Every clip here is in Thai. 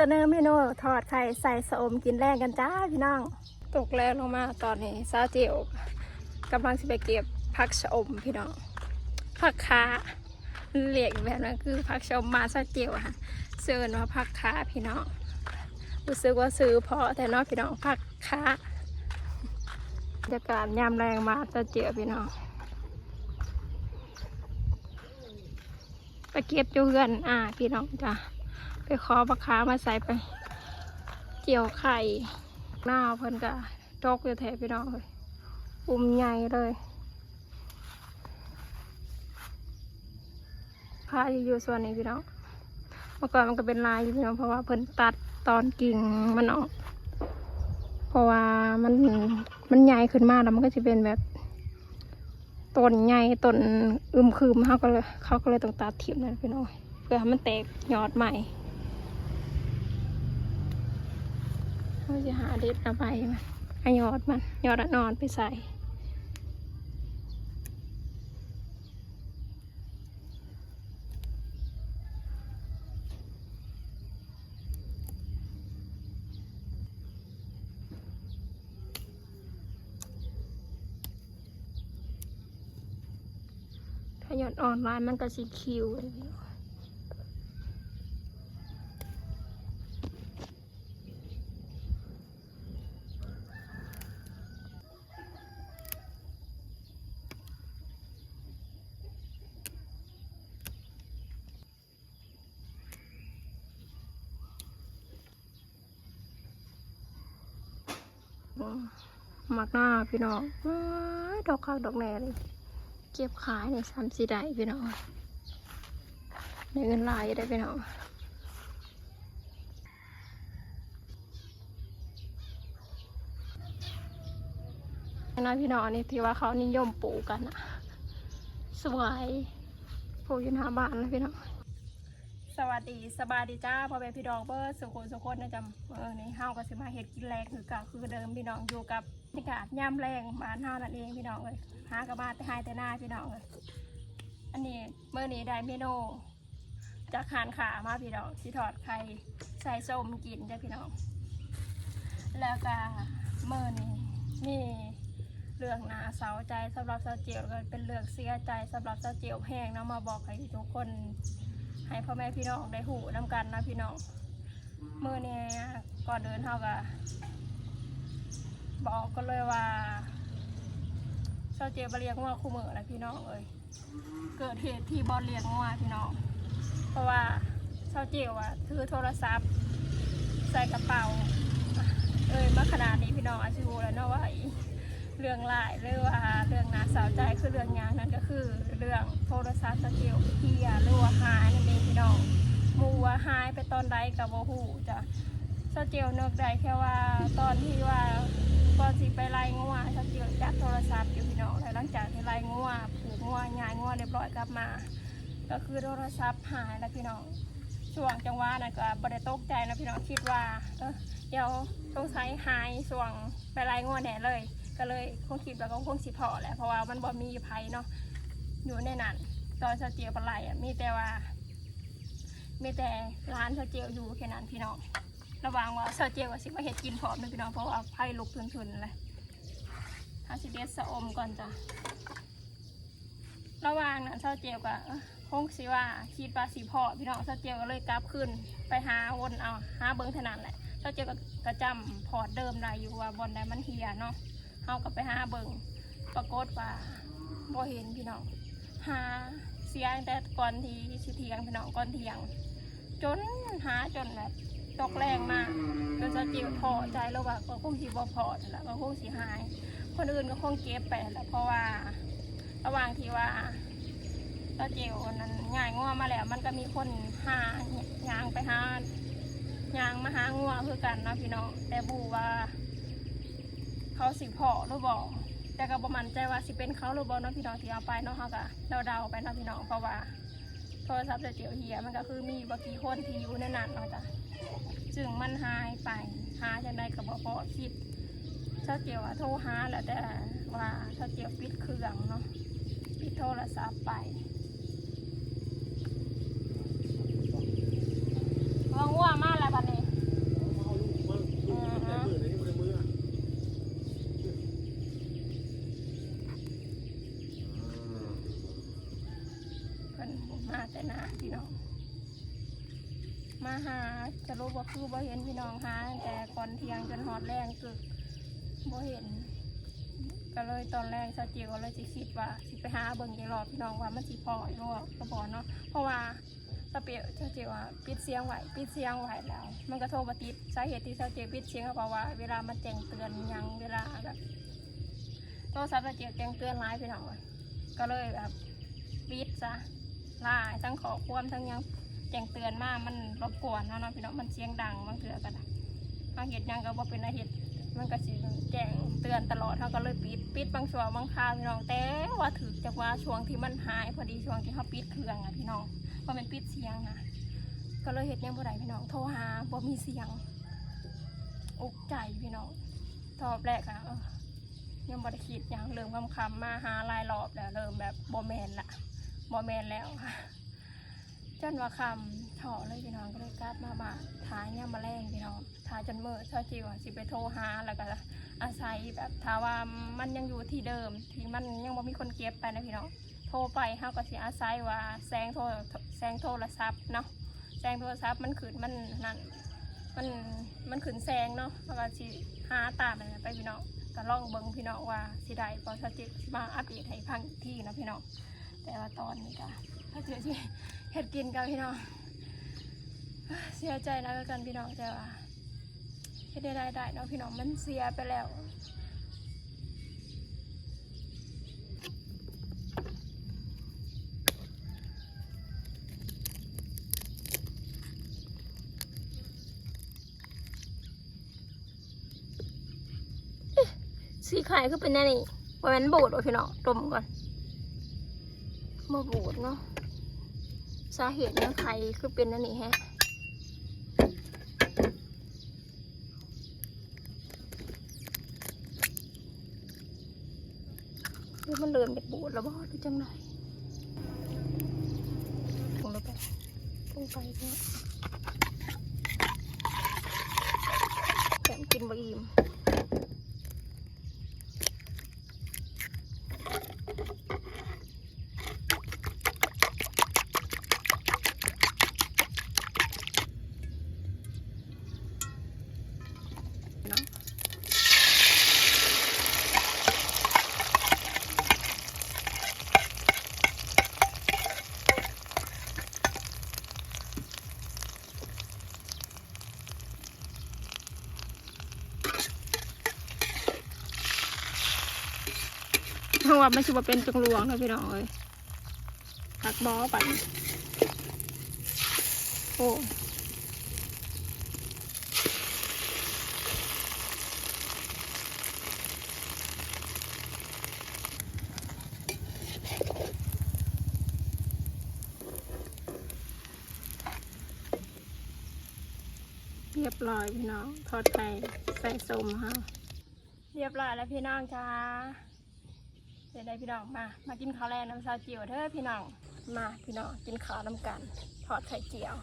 เสนอเมนูทอดไข่ใส่สมกินแรงกันจ้าพี่น้อง ตกแล้วลงมาตอนนี้ซาเจียวกำลังสิไปเก็บผักชะอมพี่น้องผักขาเรียกแบบนั้นคือผักชะอมมาซาเจียวอะค่ะเสิร์นว่าผักขาพี่น้องรู้สึกว่าซื้อเพอแต่นอกพี่น้องผักขาบรรยากาศยามแรงมาซาเจียวพี่น้องไปเก็บอยู่เฮือนอ่าพี่น้องจ้ะ ไปขอปลาค้ามาใส่ไป เกี่ยวไข่หน้าเพิ่นก็จกอยู่แถวพี่น้องเลยอุ้มใหญ่เลยพาอยู่ส่วนนี้พี่น้องเมื่อก่อนมันก็เป็นลายอยู่พี่น้องเพราะว่าเพิ่นตัดตอนกิ่งมันออกเพราะว่ามันมันใหญ่ขึ้นมากแล้วมันก็จะเป็นแบบต้นใหญ่ต้นอึมครึมเขาก็เลยเขาก็เลยต้องตัดถิ่มนั่นพี่น้องเพื่อให้มันแตกยอดใหม่ เขาจะหาเด็ดเอาใบมันเอายอดมันยอดอะนอนไปใส่ถ้ายอดอ่อนไว้มันก็สีคิวเลย มักหน้าพี่น้องดอกข้าวดอกแหน่เลย เก็บขายในสามสี่ได้พี่น้องในเงินลายได้พี่น้องนะพี่น้องนนี่ที่ว่าเขานิยมปลูกกันอะสวยปลูกอยู่หน้าบ้านนะพี่น้อง สวัสดีสบายดีจ้าพ่อแม่พี่น้องเบอร์สุขุนสุขคนนะจ๊ะเออนี่เฮาก็สิมาเฮ็ดกินแรงคือเก่าคือเดิมพี่น้องอยู่กับบรรยากาศย่ำแรงบ้านเฮานั่นเองพี่น้องเลยหากระบาดแต่หายแต่หน้าพี่น้องเลยอันนี้เมื่อนี้ได้เมนูจากหานขามาพี่น้องสิทอดไข่ใส่ส้มกินจ้ะพี่น้อง แล้วก็เมื่อนี้มีเรื่องหนาเสาใจสำหรับเสาเจียวก็เป็นเรื่องเสียใจสำหรับเสาเจียวแห้งเนาะมาบอกให้ทุกคน ให้พ่อแม่พี่น้องได้หูน้ำกันนะพี่น้องเมื่อนี้ก่อนเดินเท่ากับบอกก็เลยว่าเจ้าเจบเลี้ยงงัวคู่มือแล้วพี่น้องเอ้ยเกิดเหตุที่บอลเลี้ยงงัวพี่น้อง เพราะว่าเจ้าเจียวอะถือโทรศัพท์ ใส่กระเป๋าเอ้ยมาขนาดนี้พี่น้องอาชิวแล้วเนาะว่าอี เรื่องหลายหรือว่าเรื่องนาสาวใจคือเรื่องยางนั่นก็คือ เรื่องโทรศัพท์เจ้าเจียวเฮียหรือว่าหายนั่นเองพี่น้องมูว่าหายไปตอนใดกับโมหูจ้ะเจ้าเจียวเนึกได้แค่ว่าตอนที่ว่าก่อนสิไปไล่งัวเจ้าเจียวจับโทรศัพท์อยู่พี่น้องแล้วหลังจากที่ไล่งัวผูกงัวย้ายงัวเรียบร้อยกลับมา ก็คือโทรศัพท์หายแล้วพี่น้องช่วงจังหวะนั้นก็บริตกใจนะพี่น้องคิดว่าเออเดี๋ยวสงสัยหายช่วงไปไล่งัวแน่เลย ก็เลยคงคิดว่าก็คงสิพอแหละเพราะว่ามันบ่มีภัยเนาะอยู่ในนั้นตอนเจ้าเจียวปไล่อะมีแต่ว่ามีแต่ร้านเจ้าเจียวอยู่แค่นั้นพี่น้องระวังว่าเสาเจียวกับสิมาเห็ดกินพร้อมเลยพี่น้องเพราะว่าไผ่ลุกทุนๆเลยถ้าสิเด็ดสะอมก่อนจ้ะระหวังนั้นเสาเจียวกับคงสิว่าคิดว่าสีพอพี่น้องเสาเจียวก็เลยกลับขึ้นไปหาวนเอาหาเบิ้งเท่านั้นแหละเสาเจียวก็กระจำพอร์ตเดิมได้อยู่ว่าบอลใดมันเฮียเนาะ เฮาก็ไปหาเบิ้งปรากฏว่าบ่เห็นพี่น้องหาเสียงแต่ก่อนที่สิเทียงพี่น้องก่อนเที่ยง จนหาจนแบบตกแรงมากจนจะจิ๋วพอใจแล้วว่าก็คงสีบ่พอแหละก็คงสีหาย คนอื่นก็คงเก็บไปแหล้วเพราะว่า ระหว่างที่ว่าตาเจียวนั้นง่ายงัวมาแล้ว มันก็มีคนหายางไปหายางมาหางัวคือกันเนาะพี่น้องแต่บูว่า เขาสิพอหรือบอกแต่ก็ประมันใจว่าสิเป็นเขาหรือบอกเนาะพี่น้องที่เอาไปเนาะเขาก็เดาๆไปเนาะพี่น้องเพราะว่าโทรศัพท์เจียวเหียมันก็คือมีบางกี่คนที่อยู่ในนั้นเนาะจ้ะจึงมันหายไปหาจังไดกับบพอคิดถ้าเกี่ยวว่าโทรหาแหละแต่ว่าถ้าเกี่ยวปิดเครื่องเนาะปิดโทรศัพท์ไปว่างว่ามาแแต่นาพี่น้อง มาหาจะรู้ว่าคือบ่เห็นพี่น้องหาแต่ก่อนเที่ยงจนหอดแรงกึกบ่เห็น ก็เลยตอนแรกซาเจิวก็เลยจะคิดว่าสิไปหาเบิ่งยังรอพี่น้องว่ามันสิพอหรือว่ากรบอกเนาะเพราะว่าซาเปียซาเจียวปิดเสียงไหวปิดเสียงไหวแล้ว มันก็โทรมาติดสาเหตุที่ซาเจียวปิดเสียงก็เพราะว่าเวลามันแจ้งเตือนยังเวลาแบบโทรศัพท์เจียวแจ้งเตือนร้ายพี่น้อยก็เลยแบบปิดซะ ลายทั้งขอความทั้งยังแจ้งเตือนมากมันรบกวนเนาะเนาะพี่น้องมันเสียงดังบางเถื่อก็ได้บางเหตุยังก็บ่เป็นอาเหตุมันก็สิแจ้งเตือนตลอดเขาก็เลยปิดปิดบางช่วงบางคราวพี่น้องแต่ว่าถือจากว่าช่วงที่มันหาย พอดีช่วงที่เขาปิดเครื่องอะพี่น้องเพราะมันปิดเสียงอะก็เลยเห็ดหยังบ่ได้พี่น้องโทรหาบ่มีเสียงอุกใจพี่น้องตอบแรกอะเออยังบ่ได้คิดยังเริ่มคำคำมาหาลายรอบแล้วเริ่มแบบบ่แมนละ บ่แมนแล้วค่ะจนว่าคำถอเลยพี่น้องก็เลยกลับมาบ้าทายเนี่ยมาแรงพี่น้องทายจนเมื่อเช้าจิวอะสิไปโทรหาแล้วก็อาศัยแบบถ้าว่ามันยังอยู่ที่เดิมที่มันยังบ่มีคนเก็บไปนะพี่น้องโทรไปเฮาก็สิอาศัยว่าแซงโทรแซงโทรศัพท์เนาะแซงโทรศัพท์มันขึ้นมันนั่นมันมันขึ้นแซงเนาะแล้วก็สิหาตามมันไปพี่น้องก็ลองเบิ่งพี่น้องว่าสิได้พอสติสิมาอัปเดตให้ฟังทีเนะพี่น้อง แต่ว่าตอนนี้ก็ถ้าเจอสิเฮ็ดกินกันพี่น้องเสียใจนะกันพี่น้องแต่ว่าเฮ็ดได้ได้ได้เนาะพี่น้องมันเสียไปแล้วสีไข่คือเป็นแน่นี่ว่ามันบูดว่ะพี่น้องดมก่อน มาบูดเนาะสาเหตุเนี่อไข่คือเป็นนั่นนี่แฮะคือมันเริ่มจากบูดแล้วบ่ดูจังไหนลงลงไปลงไปเนี่ยแกมกินบะอิ่มเนาะ เพราว่ามันชิบเป็นจังหลวงนะพี่น้องเอ้ยหักบอปันโอ้เรียบร้อยพี่น้อง ทอดไข่ใส่ส้มฮะเรียบร้อยแล้วพี่น้องจ้า เดี๋ยวได้พี่น้องมา มากินข้าวแรงน้ำซาเจียวเถอะพี่น้อง มาพี่น้องกินข้าวน้ำกันทอดไข่เจียว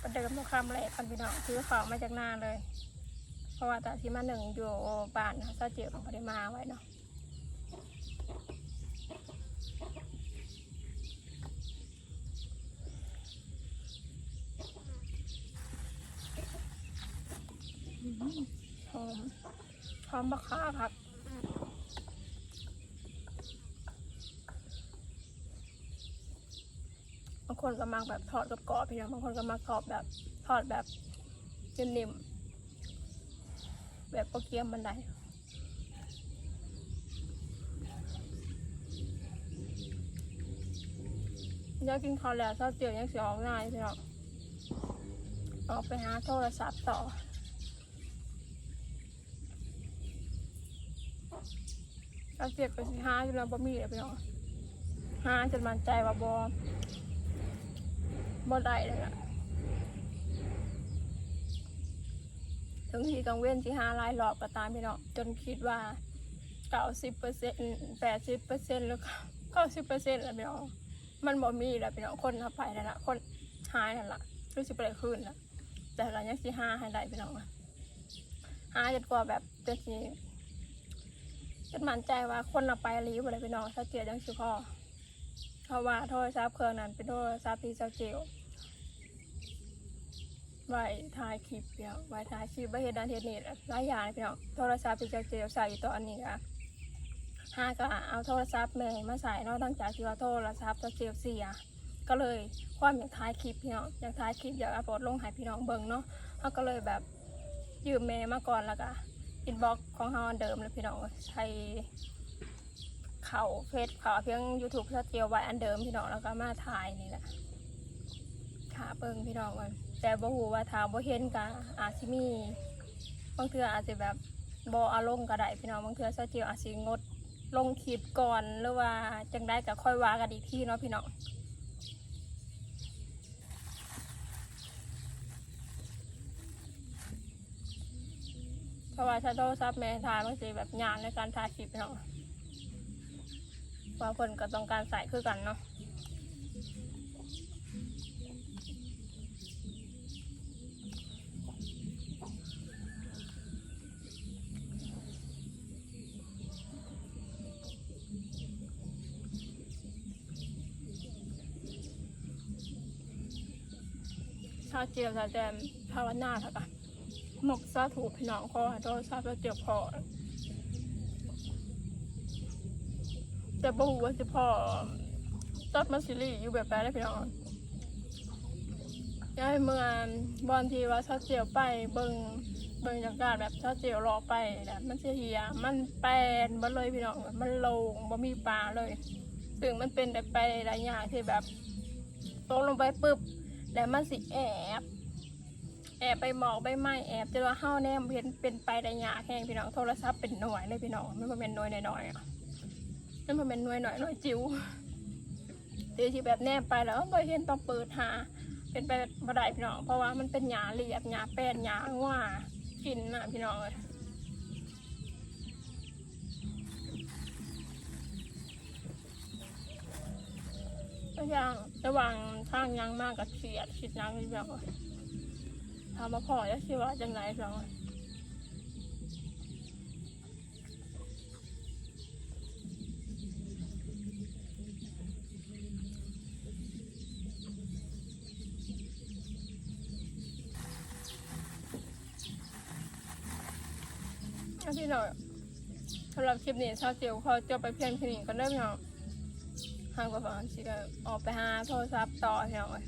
ประเดิมทุกคำแรกกันพี่น้องซื้อของมาจากนาเลย เพราะว่าต่ที่มาหนึ่งอยู่บ้านนะซาเจียวของพอดีมาไว้เนาะ หอมหอมบักค่าครับบางคนก็มักแบบทอดกับกรอบพี่น้องบางคนก็มักกรอบแบบทอดแบบนิ่มๆแบบโปเกียมบันไดยากกินข้าวแล้วเช้าเจียวยังเสียออกง่ายพี่น้องออกไปหาโทรศัพท์ต่อ เราเสียบไปสิห้าจนเราบ่มีเลยพี่น้องห้าจนมันใจว่าบ่บ่ได้เลยล่ะถึงที่กังเว้นที่ห้าลายหลอกก็ตามพี่น้องจนคิดว่าเก้าสิบเปอร์เซ็นต์แปดสิบเปอร์เซ็นต์หรือเก้าสิบเปอร์เซ็นต์แล้วพี่น้องมันบ่มีแล้วพี่น้องคนทับไปแล้วล่ะคนหายนั่นล่ะรู้สึกไปเลยคืนล่ะแต่เรายังสิหาให้ได้พี่น้องอะหาจนกว่าแบบจนสิ จนมั่นใจว่าคนเราไปรีบเลยพี่น้องถ้าเกียยังสิพ่อเพราะว่าโทรศัพท์เครื่องนั้นเป็นโทรศัพท์ที่เจ้าเจียวไว้ถ่ายคลิปเดียวไว้ถ่ายคลิปไว้เห็นด้านเทคนิคหลายอย่างเลยพี่น้องโทรศัพท์ที่เจ้าเจียวใส่อยู่ตอนนี้ค่ะห้าก็เอาโทรศัพท์แม่มาใส่นอกตั้งจากที่ว่าโทรศัพท์เจ้าเจียวเสียก็เลยความอยากถ่ายคลิปพี่น้องอยากถ่ายคลิปอยากอัปโหลดลงให้พี่น้องเบิ่งเนาะเขาก็เลยแบบยืมเมย์มาก่อนแล้วก็ อินบ็อกของเขาอันเดิมเลยพี่น้องใช้เขาเฟซเขาเพียง YouTube สเตียวไว้อันเดิมพี่น้องแล้วก็มาถ่ายนี่แหละขาเบิ่งพี่น้องมันแต่บ่ฮู้ว่าถ้าบ่เห็นก็อาจสิมีบางเทื่ออาจจะแบบบ่อารมณ์ก็ได้พี่น้องบางเทื่อสเตียวอาจสิงดลงคลิปก่อนหรือว่าจังได้ก็ค่อยว่ากันอีกทีเนาะพี่น้อง เพราะว่าถ้าโทรศัพท์แม่ถ่ายมันสิแบบยากในการถ่ายคลิปเนาะว่าคนก็ต้องการใส่คือกันเนาะชาเจียวชาแจมภาวนาเถอะกัน นกซาถูกพี่น้องคอให้โทรศัพท์แล้วเจ็บคอแต่บ่ฮู้ว่าสิพอตัดมาซิลี่อยู่แบบใดได้พี่น้องย้ายเมื่อบอลทีว่าชาเจียวไปเบิงเบิงจากการแบบชาเจียวรอไปแบบมันเสียเหียมันแปลนบ่เลยพี่น้องมันโลงบ่มีปลาเลยซึ่งมันเป็นแต่ไปหลายอย่างที่แบบตกลงไปปุ๊บแล้วมันสิแอบ แอบไปหมอกใบไม้แอบจะว่าเฮาแนมเห็นเป็นไปได้ยากแห้งพี่น้องโทรศัพท์เป็นหน่วยเลยพี่น้องไม่ว่าเป็นหน่วยหน้อยๆอะนั่นมันเป็นหน่วยหน่อยหน่วยจิ๋วตีที่แบบแนมไปแล้วบ่เห็นต้องเปิดหา เป็นไปบ่ได้พี่น้องเพราะว่ามันเป็นหญ้าเรียบหญ้าแป้นหญ้าง่ากินน่ะพี่น้องยก็ยังระหว่างทางยังมากกับเสียดคิดยังพี่น้อง อ้ยถามาพอแล้วคิดว่าจังไรเพียงอันที่เราสำหรับคลิปนี้ชาวเจียวเขาจะไปเพียงแค่นี้ก็ได้เพียงห่างกว่าฝั่งสิก็ออกไปหาโทรศัพท์ต่อเพียงเลย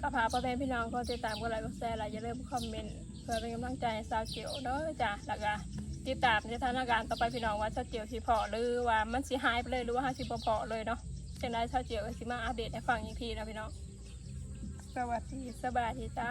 ก็พาพ่อแม่พี่น้องก็ติดตามกดไลค์กดแชร์ไละอย่าลืมคอมเมนต์เพื่อเป็นกำลังใจให้สาวเกียวเด้อจ้ะแล้วก็ติดตามสถานการณ์ต่อไปพี่น้องว่าสาวเกียวสิพอหรือว่ามันสิหายไปเลยหรือว่าหาสิบ่พอเลยเนาะจังได้สาวเกียวก็สิมาอัปเดตให้ฟังอีกทีนะพี่น้องสวัสดีสบายดีจ้า